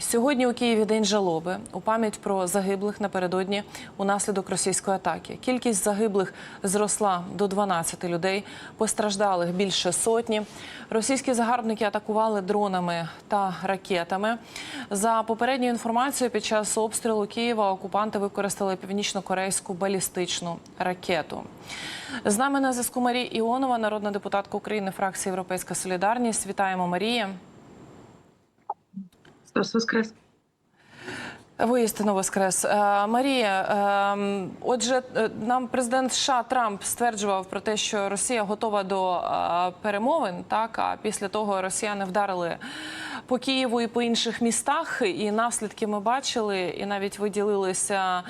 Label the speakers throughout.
Speaker 1: Сьогодні у Києві день жалоби у пам'ять про загиблих напередодні унаслідок російської атаки. Кількість загиблих зросла до 12 людей, постраждалих більше сотні. Російські загарбники атакували дронами та ракетами. За попередньою інформацією, під час обстрілу Києва окупанти використали північно-корейську балістичну ракету. З нами на зв'язку Марія Іонова, народна депутатка України, фракції Європейська Солідарність. Вітаємо Марія.
Speaker 2: Стас Воскрес.
Speaker 1: Воістину воскрес Е, Марія. Отже, е, нам президент США Трамп стверджував про те, що Росія готова до перемовин. Так а після того росіяни вдарили по Києву і по інших містах. І наслідки ми бачили, і навіть виділилися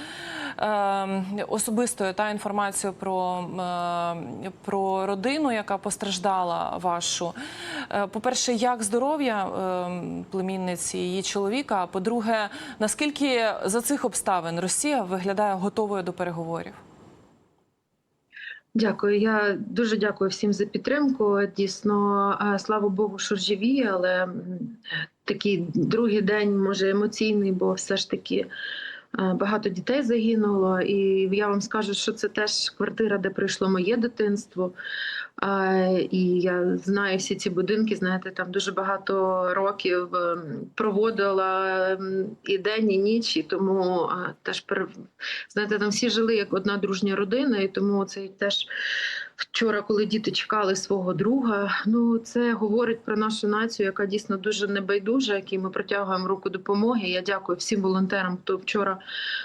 Speaker 1: е, особистою та інформацією про, е, про родину, яка постраждала вашу. Е, По-перше, як здоров'я е, племінниці її чоловіка? А по-друге, наскільки за цих обставин Росія виглядає готовою до переговорів?
Speaker 2: Дякую. Я дуже дякую всім за підтримку. Дійсно, е, слава Богу, що живі, але такий другий день може емоційний, бо все ж таки. Е, Багато дітей загинуло, і я вам скажу, що це теж квартира, де пройшло моє дитинство. Е, І я знаю всі ці будинки. Знаєте, там дуже багато років ем, проводила ем, і день, і ніч, і тому е, теж знаєте, там всі жили як одна дружня родина, і тому це теж вчора, коли діти чекали свого друга. Ну це говорить про нашу націю, яка дійсно дуже небайдужа, якій ми протягуємо руку допомоги. Я дякую всім волонтерам, хто вчора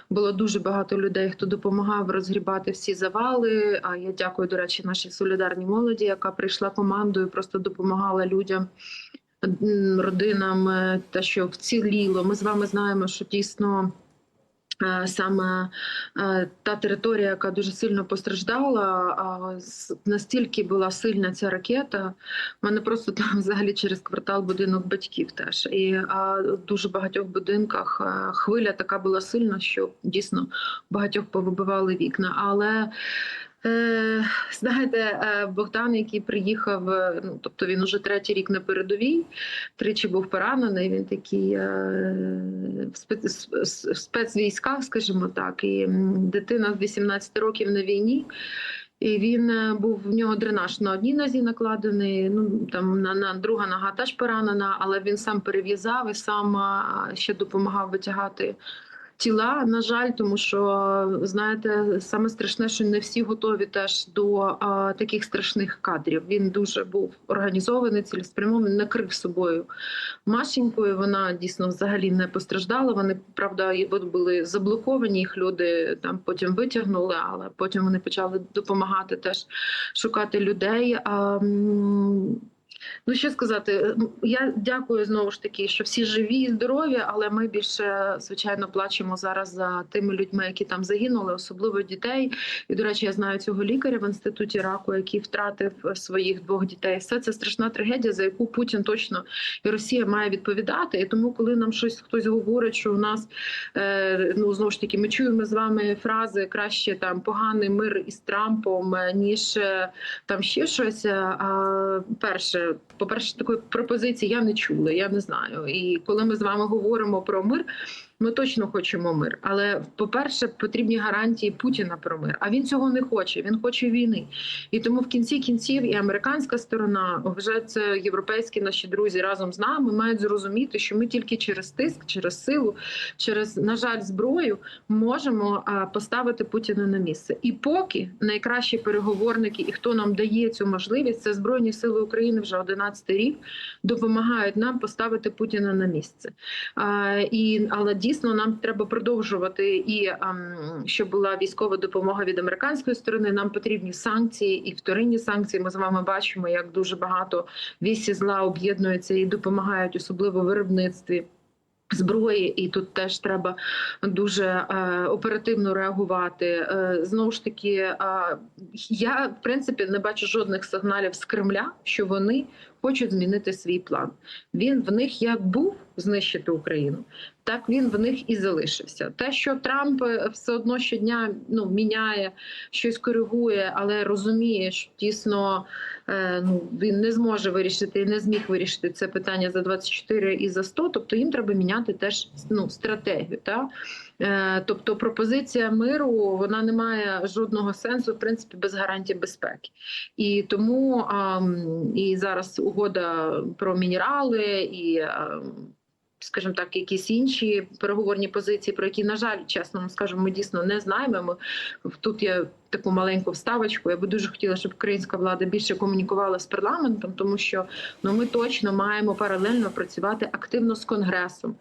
Speaker 2: було дуже багато людей, хто допомагав розгрібати всі завали. А я дякую, до речі, нашій солідарній молоді, яка прийшла командою, просто допомагала людям. Родинам е, те, що вціліло. Ми з вами знаємо, що дійсно саме е, та територія, яка дуже сильно постраждала, настільки була сильна ця ракета. в мене просто там взагалі через квартал будинок батьків теж. І а, в дуже багатьох будинках е, хвиля така була сильна, що дійсно багатьох повибивали вікна. Але Е, знаєте, е, Богдан, який приїхав, е, ну тобто він уже третій рік на передовій, тричі був поранений. Він такий е, в спец, в спецвійськах, скажімо так, і дитина з 18 років на війні. І він е, був в нього дренаж на одній нозі накладений. Ну там на, на друга нога теж поранена, але він сам перев'язав і сам ще допомагав витягати тіла. На жаль, тому що знаєте, саме страшне, що не всі готові теж до а, таких страшних кадрів. Він дуже був організований, цілеспрямований, накрив собою Машенькою. Вона дійсно взагалі не постраждала. Вони правда були заблоковані. Їх люди там потім витягнули, але потім вони почали допомагати теж шукати людей. А, Ну, що сказати, я дякую знову ж таки, що всі живі і здорові, але ми більше звичайно плачемо зараз за тими людьми, які там загинули, особливо дітей. І до речі, я знаю цього лікаря в інституті раку, який втратив своїх двох дітей. Все це страшна трагедія, за яку Путін точно і Росія має відповідати. І тому, коли нам щось хтось говорить, що у нас е, ну знову ж таки, ми чуємо з вами фрази краще там поганий мир із Трампом, е, ніж е, там ще щось. е, А перше, по-перше, такої пропозиції я не чула, я не знаю. І коли ми з вами говоримо про мир, ми точно хочемо мир. Але по-перше, потрібні гарантії Путіна про мир. А він цього не хоче. Він хоче війни. І тому в кінці кінців і американська сторона, вже це європейські наші друзі разом з нами мають зрозуміти, що ми тільки через тиск, через силу, через на жаль, зброю можемо поставити Путіна на місце. І поки найкращі переговорники і хто нам дає цю можливість, це збройні сили України вже 11 рік допомагають нам поставити Путіна на місце. А, і але дійсно нам треба продовжувати і ам, щоб була військова допомога від американської сторони. Нам потрібні санкції і вторинні санкції. Ми з вами бачимо, як дуже багато вісі зла об'єднуються і допомагають, особливо виробництві. Зброї, і тут теж треба дуже е, оперативно реагувати. Е, знову ж таки, е, я в принципі не бачу жодних сигналів з Кремля, що вони хочуть змінити свій план. Він в них як був знищити Україну, так він в них і залишився. Те, що Трамп е, все одно щодня ну міняє щось коригує, але розуміє, що дійсно е, ну він не зможе вирішити і не зміг вирішити це питання за 24 і за 100, Тобто їм треба міняти теж ну стратегію. Та? Е, Тобто пропозиція миру вона не має жодного сенсу, в принципі, без гарантій безпеки. І тому і зараз угода про мінерали і. Скажімо так, якісь інші переговорні позиції, про які, на жаль, чесно вам скажемо, ми дійсно не знаємо. Ми тут є таку маленьку вставочку. Я би дуже хотіла, щоб українська влада більше комунікувала з парламентом, тому що ну ми точно маємо паралельно працювати активно з конгресом.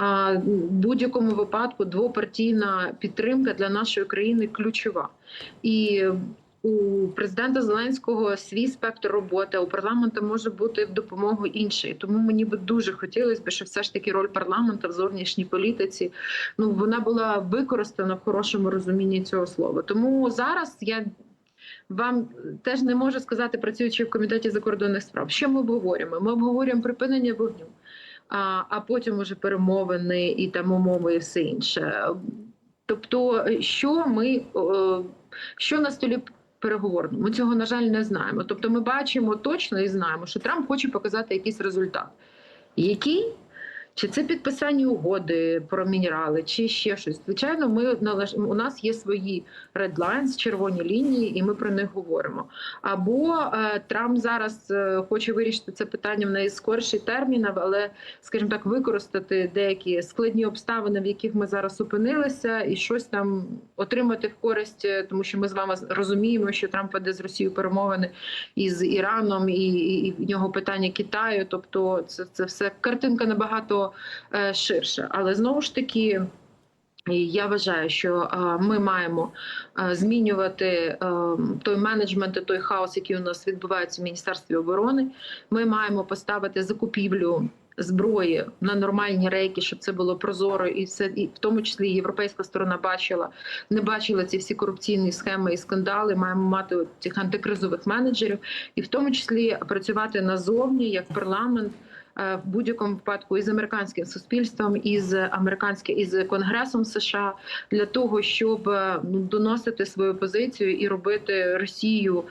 Speaker 2: А в будь-якому випадку двопартійна підтримка для нашої країни ключова. І у президента Зеленського свій спектр роботи, у парламенту може бути в допомогу іншої. Тому мені би дуже хотілося б, щоб все ж таки роль парламенту в зовнішній політиці ну вона була використана в хорошому розумінні цього слова. Тому зараз я. Вам теж не можу сказати, працюючи в комітеті закордонних справ, що ми обговорюємо? Ми обговорюємо припинення вогню, а, а потім уже перемовини і там умови, і все інше. Тобто, що ми що на столі переговорному? Ми цього на жаль не знаємо. Тобто, ми бачимо точно і знаємо, що Трамп хоче показати якийсь результат. Який? Чи це підписання угоди про мінерали, чи ще щось? Звичайно, ми у нас є свої редлайнс, червоні лінії, і ми про них говоримо. Або е, Трамп зараз е, хоче вирішити це питання в найскорший термін, але, скажімо так, використати деякі складні обставини, в яких ми зараз опинилися, і щось там отримати в користь, е, тому що ми з вами розуміємо, що Трамп веде з Росією перемовини із Іраном, і, і, і в нього питання Китаю. Тобто, це, це все картинка набагато е, ширша. Але знову ж таки. Я вважаю, що е, ми маємо е, змінювати той менеджмент, і той хаос, який у нас відбувається в міністерстві оборони. Ми маємо поставити закупівлю зброї на нормальні рейки, щоб це було прозоро, і все і в тому числі європейська сторона бачила, не бачила ці всі корупційні схеми і скандали. Маємо мати цих антикризових менеджерів, і в тому числі працювати назовні як парламент. Е, В будь-якому випадку із американським суспільством, із американським із конгресом США для того, щоб е, ну, доносити свою позицію і робити Росію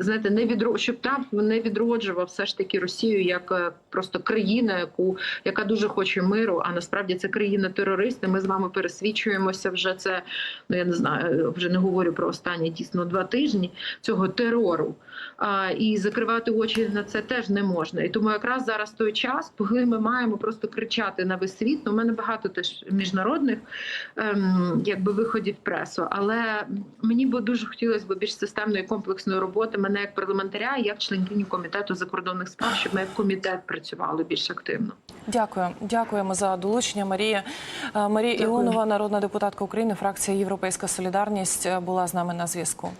Speaker 2: знаєте, не відро... щоб Трамп не відроджував все ж таки Росію як е, просто країна, яку яка дуже хоче миру. А насправді це країна терористи. Ми з вами пересвідчуємося вже це. Ну я не знаю, вже не говорю про останні дійсно два тижні цього терору. А, і закривати очі на це теж не можна. І тому якраз зараз той час, коли ми маємо просто кричати на весь світ. Ну, у мене багато теж міжнародних ем, якби виходів пресу, але мені би дуже хотілося б більш системної комплексної роботи мене як парламентаря, як членкині комітету закордонних справ, щоб ми як комітет працювали більш активно.
Speaker 1: Дякую, дякуємо за долучення. Марія Е, Марія
Speaker 2: Дякую.
Speaker 1: Іонова, народна депутатка України, фракція Європейська Солідарність, е, була з нами на зв'язку.